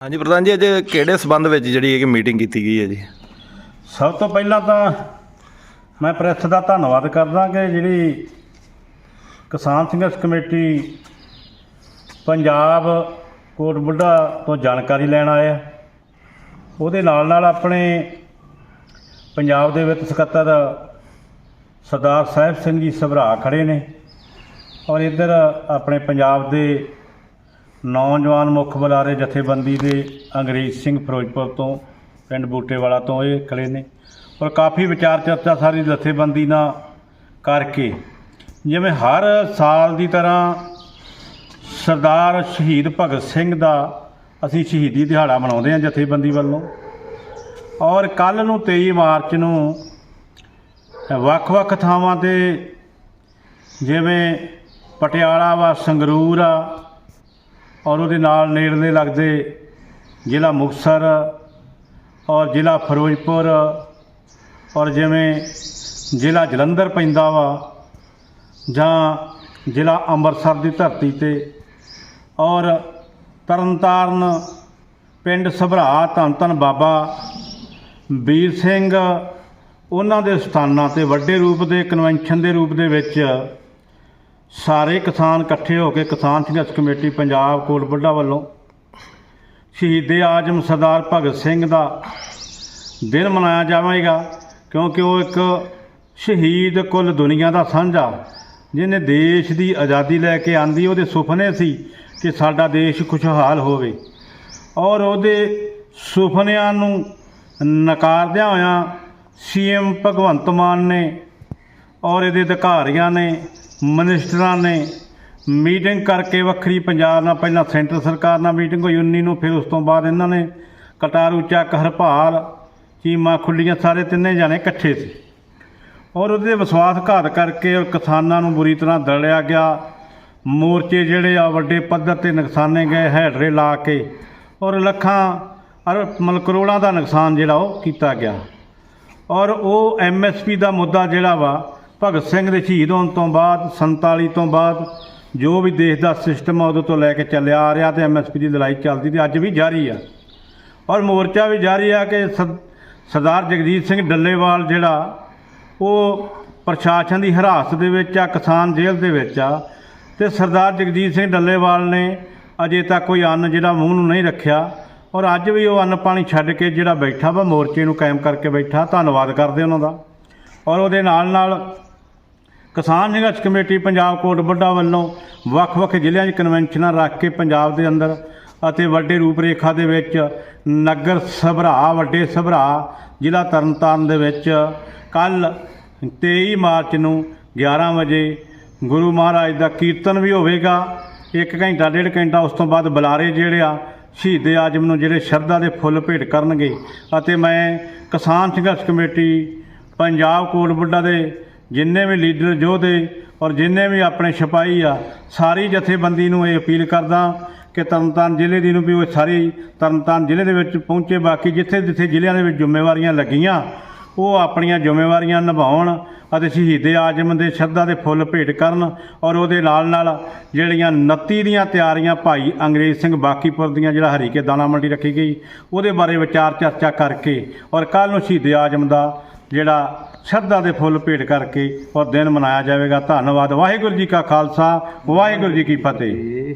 ਹਾਂਜੀ ਪ੍ਰਧਾਨ ਜੀ, ਅੱਜ ਕਿਹੜੇ ਸਬੰਧ ਵਿੱਚ ਜਿਹੜੀ ਇਹ ਮੀਟਿੰਗ ਕੀਤੀ ਗਈ ਹੈ ਜੀ? ਸਭ ਤੋਂ ਪਹਿਲਾਂ ਤਾਂ ਮੈਂ ਪ੍ਰੈਸ ਦਾ ਧੰਨਵਾਦ ਕਰਦਾ ਕਿ ਜਿਹੜੀ ਕਿਸਾਨ ਸੰਘਰਸ਼ ਕਮੇਟੀ ਪੰਜਾਬ ਕੋਟ ਬੁੱਢਾ ਤੋਂ ਜਾਣਕਾਰੀ ਲੈਣ ਆਇਆ ਉਹਦੇ ਨਾਲ ਨਾਲ ਆਪਣੇ ਪੰਜਾਬ ਦੇ ਵਿੱਤ ਸਕੱਤਰ ਸਰਦਾਰ ਸਾਹਿਬ ਸਿੰਘ ਜੀ ਸਭਰਾ ਖੜੇ ਨੇ ਔਰ ਇੱਧਰ ਆਪਣੇ ਪੰਜਾਬ ਦੇ ਨੌਜਵਾਨ ਮੁੱਖ ਬੁਲਾਰੇ ਜਥੇਬੰਦੀ ਦੇ ਅੰਗਰੇਜ਼ ਸਿੰਘ ਫਿਰੋਜ਼ਪੁਰ ਤੋਂ, ਪਿੰਡ ਬੂਟੇਵਾਲਾ ਤੋਂ ਇਹ ਖੜੇ ਨੇ ਔਰ ਕਾਫੀ ਵਿਚਾਰ ਚਰਚਾ ਸਾਰੀ ਜਥੇਬੰਦੀ ਨਾਲ ਕਰਕੇ, ਜਿਵੇਂ ਹਰ ਸਾਲ ਦੀ ਤਰ੍ਹਾਂ ਸਰਦਾਰ ਸ਼ਹੀਦ ਭਗਤ ਸਿੰਘ ਦਾ ਅਸੀਂ ਸ਼ਹੀਦੀ ਦਿਹਾੜਾ ਮਨਾਉਂਦੇ ਹਾਂ ਜਥੇਬੰਦੀ ਵੱਲੋਂ ਔਰ ਕੱਲ ਨੂੰ 23 ਮਾਰਚ ਨੂੰ ਵੱਖ-ਵੱਖ ਥਾਵਾਂ ਤੇ ਜਿਵੇਂ ਪਟਿਆਲਾ ਵਾ, ਸੰਗਰੂਰ ਆ ਔਰ ਉਹਦੇ ਨਾਲ ਨੇੜਲੇ ਲੱਗਦੇ ਜ਼ਿਲ੍ਹਾ ਮੁਕਤਸਰ ਔਰ ਜ਼ਿਲ੍ਹਾ ਫਿਰੋਜ਼ਪੁਰ ਔਰ ਜਿਵੇਂ ਜ਼ਿਲ੍ਹਾ ਜਲੰਧਰ ਪੈਂਦਾ ਵਾ ਜਾਂ ਜ਼ਿਲ੍ਹਾ ਅੰਮ੍ਰਿਤਸਰ ਦੀ ਧਰਤੀ ਤੇ ਔਰ ਤਰਨਤਾਰਨ, ਪਿੰਡ ਸਭਰਾ, ਧੰਨ ਧੰਨ ਬਾਬਾ ਵੀਰ ਸਿੰਘ, ਉਹਨਾਂ ਦੇ ਸਥਾਨਾਂ ਤੇ ਵੱਡੇ ਰੂਪ ਦੇ ਕਨਵੈਨਸ਼ਨ ਦੇ ਰੂਪ ਦੇ ਵਿੱਚ ਸਾਰੇ ਕਿਸਾਨ ਇਕੱਠੇ ਹੋ ਕੇ ਕਿਸਾਨ ਸੰਘਰਸ਼ ਕਮੇਟੀ ਪੰਜਾਬ ਕੋਟ ਬੁੱਢਾ ਵੱਲੋਂ ਸ਼ਹੀਦੇ ਆਜਮ ਸਰਦਾਰ ਭਗਤ ਸਿੰਘ ਦਾ ਦਿਨ ਮਨਾਇਆ ਜਾਵੇਗਾ, ਕਿਉਂਕਿ ਉਹ ਇੱਕ ਸ਼ਹੀਦ ਕੁੱਲ ਦੁਨੀਆ ਦਾ ਸਾਂਝਾ, ਜਿਹਨੇ ਦੇਸ਼ ਦੀ ਆਜ਼ਾਦੀ ਲੈ ਕੇ ਆਂਦੀ, ਉਹਦੇ ਸੁਪਨੇ ਸੀ ਕਿ ਸਾਡਾ ਦੇਸ਼ ਖੁਸ਼ਹਾਲ ਹੋਵੇ। ਔਰ ਉਹਦੇ ਸੁਪਨਿਆਂ ਨੂੰ ਨਕਾਰਦਿਆਂ ਹੋਇਆਂ ਸੀਐਮ ਭਗਵੰਤ ਮਾਨ ਨੇ ਔਰ ਇਹਦੇ ਅਧਿਕਾਰੀਆਂ ਨੇ, ਮਿਨਿਸਟਰਾਂ ਨੇ ਮੀਟਿੰਗ ਕਰਕੇ ਵੱਖਰੀ ਪੰਜਾਬ ਨਾਲ ਪਹਿਲਾਂ ਸੈਂਟਰ ਸਰਕਾਰ ਨਾਲ ਮੀਟਿੰਗ ਹੋਈ 19 ਨੂੰ ਫਿਰ ਉਸ ਤੋਂ ਬਾਅਦ ਇਹਨਾਂ ਨੇ ਕਟਾਰੂ ਚੱਕ ਹਰਪਾਲ, ਚੀਮਾ ਖੁੱਲੀਆਂ, ਸਾਰੇ ਤਿੰਨੇ ਜਾਣੇ ਇਕੱਠੇ ਸੀ। ਔਰ ਉਹਦੇ ਵਿਸ਼ਵਾਸਘਾਤ ਕਰਕੇ ਔਰ ਕਿਸਾਨਾਂ ਨੂੰ ਬੁਰੀ ਤਰ੍ਹਾਂ ਦਲਿਆ ਗਿਆ। ਮੋਰਚੇ ਜਿਹੜੇ ਆ, ਵੱਡੇ ਪੱਧਰ ਤੇ ਨੁਕਸਾਨੇ ਗਏ, ਹੈਡਰੇ ਲਾ ਕੇ ਔਰ ਲੱਖਾਂ ਅਰ ਮਤਲਬ ਕਰੋੜਾਂ ਦਾ ਨੁਕਸਾਨ ਜਿਹੜਾ ਉਹ ਕੀਤਾ ਗਿਆ। ਔਰ ਉਹ ਐਮਐਸਪੀ ਦਾ ਮੁੱਦਾ ਜਿਹੜਾ ਵਾ ਭਗਤ ਸਿੰਘ ਦੇ ਸ਼ਹੀਦ ਹੋਣ ਤੋਂ ਬਾਅਦ 47 ਤੋਂ ਬਾਅਦ, ਜੋ ਵੀ ਦੇਸ਼ ਦਾ ਸਿਸਟਮ ਆ ਉਦੋਂ ਤੋਂ ਲੈ ਕੇ ਚੱਲਿਆ ਆ ਰਿਹਾ ਤੇ ਐਮਐਸਪੀ ਦੀ ਲੜਾਈ ਚੱਲਦੀ ਤੇ ਅੱਜ ਵੀ ਜਾਰੀ ਆ। ਔਰ ਮੋਰਚਾ ਵੀ ਜਾਰੀ ਆ ਕਿ ਸਰਦਾਰ ਜਗਜੀਤ ਸਿੰਘ ਡੱਲੇਵਾਲ ਜਿਹੜਾ, ਉਹ ਪ੍ਰਸ਼ਾਸਨ ਦੀ ਹਿਰਾਸਤ ਦੇ ਵਿੱਚ ਆ, ਕਿਸਾਨ ਜੇਲ੍ਹ ਦੇ ਵਿੱਚ ਆ, ਤੇ ਸਰਦਾਰ ਜਗਜੀਤ ਸਿੰਘ ਡੱਲੇਵਾਲ ਨੇ ਅਜੇ ਤੱਕ ਕੋਈ ਅੰਨ ਜਿਹੜਾ ਮੂੰਹ ਨੂੰ ਨਹੀਂ ਰੱਖਿਆ। ਔਰ ਅੱਜ ਵੀ ਉਹ ਅੰਨ ਪਾਣੀ ਛੱਡ ਕੇ ਜਿਹੜਾ ਬੈਠਾ ਵਾ, ਮੋਰਚੇ ਨੂੰ ਕਾਇਮ ਕਰਕੇ ਬੈਠਾ, ਧੰਨਵਾਦ ਕਰਦੇ ਉਹਨਾਂ ਦਾ। ਔਰ ਉਹਦੇ ਨਾਲ ਨਾਲ ਕਿਸਾਨ ਸੰਘਰਸ਼ ਕਮੇਟੀ ਪੰਜਾਬ ਕੋਟ ਬੁੱਢਾ ਵੱਲੋਂ ਵੱਖ-ਵੱਖ ਜ਼ਿਲ੍ਹਿਆਂ 'ਚ ਕਨਵੈਨਸ਼ਨਾਂ ਰੱਖ ਕੇ ਪੰਜਾਬ ਦੇ ਅੰਦਰ ਅਤੇ ਵੱਡੇ ਰੂਪਰੇਖਾ ਦੇ ਵਿੱਚ ਨਗਰ ਸਭਰਾ, ਵੱਡੇ ਸਭਰਾ ਜ਼ਿਲ੍ਹਾ ਤਰਨਤਾਰਨ ਦੇ ਵਿੱਚ ਕੱਲ 23 ਮਾਰਚ ਨੂੰ 11 ਵਜੇ ਗੁਰੂ ਮਹਾਰਾਜ ਦਾ ਕੀਰਤਨ ਵੀ ਹੋਵੇਗਾ। ਇੱਕ ਘੰਟਾ, ਡੇਢ ਘੰਟਾ ਉਸ ਤੋਂ ਬਾਅਦ ਬੁਲਾਰੇ ਜਿਹੜੇ ਆ, ਸ਼ਹੀਦੇ ਆਜਮ ਨੂੰ ਜਿਹੜੇ ਸ਼ਰਧਾ ਦੇ ਫੁੱਲ ਭੇਟ ਕਰਨਗੇ। ਅਤੇ ਮੈਂ ਕਿਸਾਨ ਸੰਘਰਸ਼ ਕਮੇਟੀ ਪੰਜਾਬ ਕੋਟ ਬੁੱਢਾ ਦੇ ਜਿੰਨੇ ਵੀ ਲੀਡਰ ਯੋਧੇ ਔਰ ਜਿੰਨੇ ਵੀ ਆਪਣੇ ਸਿਪਾਹੀ ਆ, ਸਾਰੀ ਜਥੇਬੰਦੀ ਨੂੰ ਇਹ ਅਪੀਲ ਕਰਦਾ ਕਿ ਤਰਨਤਾਰਨ ਜ਼ਿਲ੍ਹੇ ਦੀ ਨੂੰ ਵੀ ਉਹ ਸਾਰੀ ਤਰਨਤਾਰਨ ਜ਼ਿਲ੍ਹੇ ਦੇ ਵਿੱਚ ਪਹੁੰਚੇ, ਬਾਕੀ ਜਿੱਥੇ ਜਿੱਥੇ ਜ਼ਿਲ੍ਹਿਆਂ ਦੇ ਵਿੱਚ ਜ਼ਿੰਮੇਵਾਰੀਆਂ ਲੱਗੀਆਂ, ਉਹ ਆਪਣੀਆਂ ਜ਼ਿੰਮੇਵਾਰੀਆਂ ਨਿਭਾਉਣ ਅਤੇ ਸ਼ਹੀਦੇ ਆਜਮ ਦੇ ਸ਼ਰਧਾ ਦੇ ਫੁੱਲ ਭੇਟ ਕਰਨ ਔਰ ਉਹਦੇ ਨਾਲ ਨਾਲ ਜਿਹੜੀਆਂ 29 ਦੀਆਂ ਤਿਆਰੀਆਂ ਭਾਈ ਅੰਗਰੇਜ਼ ਸਿੰਘ ਬਾਕੀਪੁਰ ਦੀਆਂ ਜਿਹੜਾ ਹਰੀਕੇ ਦਾਣਾ ਮੰਡੀ ਰੱਖੀ ਗਈ, ਉਹਦੇ ਬਾਰੇ ਵਿਚਾਰ ਚਰਚਾ ਕਰਕੇ ਔਰ ਕੱਲ ਨੂੰ ਸ਼ਹੀਦੇ ਆਜਮ ਦਾ ਜਿਹੜਾ ਸ਼ਰਧਾ ਦੇ ਫੁੱਲ ਭੇਟ ਕਰਕੇ ਉਹ ਦਿਨ ਮਨਾਇਆ ਜਾਵੇਗਾ। ਧੰਨਵਾਦ। ਵਾਹਿਗੁਰੂ ਜੀ ਕਾ ਖਾਲਸਾ, ਵਾਹਿਗੁਰੂ ਜੀ ਕੀ ਫਤਿਹ।